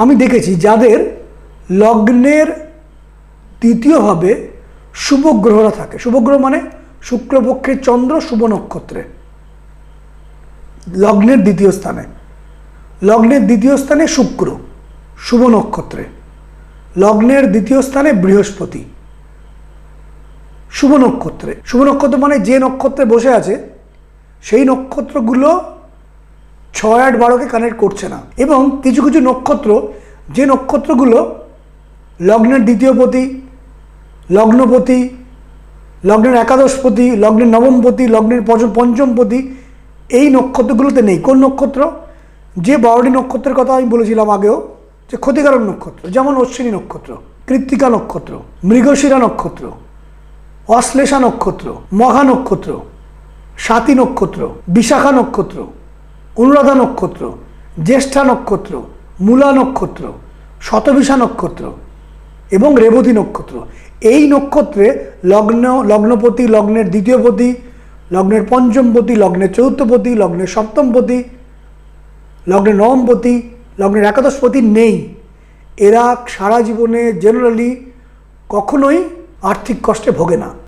আমি দেখেছি যাদের লগ্নের দ্বিতীয়ভাবে শুভ গ্রহরা থাকে। শুভ গ্রহ মানে শুক্রপক্ষের চন্দ্র, শুভ নক্ষত্রে। লগ্নের দ্বিতীয় স্থানে। লগ্নের দ্বিতীয় স্থানে শুক্র, শুভ নক্ষত্রে। লগ্নের দ্বিতীয় স্থানে বৃহস্পতি, শুভ নক্ষত্রে। শুভ নক্ষত্র মানে যে নক্ষত্রে বসে আছে, সেই নক্ষত্রগুলো ছয় আট বারোকে কানেক্ট করছে না। এবং কিছু কিছু নক্ষত্র, যে নক্ষত্রগুলো লগ্নের দ্বিতীয়পতি, লগ্নপতি, লগ্নের একাদশপতি, লগ্নের নবমপতি, লগ্নের পঞ্চ- পঞ্চমপতি, এই নক্ষত্রগুলোতে নেই। কোন নক্ষত্র? যে বারোটি নক্ষত্রের কথা আমি বলেছিলাম আগেও, যে ক্ষতিকারক নক্ষত্র, যেমন অশ্বিনী নক্ষত্র, কৃত্তিকা নক্ষত্র, মৃগশিরা নক্ষত্র, অশ্লেষা নক্ষত্র, মহা নক্ষত্র স্বাতী নক্ষত্র, বিশাখা নক্ষত্র অনুরাধা নক্ষত্র, জ্যেষ্ঠা নক্ষত্র, মূলা নক্ষত্র শতবিশা নক্ষত্র এবং রেবতী নক্ষত্র। এই নক্ষত্রে লগ্ন, লগ্নপতি, লগ্নের দ্বিতীয়পতি, লগ্নের পঞ্চমপতি, লগ্নের চতুর্থপতি, লগ্নের সপ্তমপতি, লগ্নের নবমপতি, লগ্নের একাদশপতি নেই। এরা সারা জীবনে জেনারেলি কখনোই আর্থিক কষ্টে ভোগে না।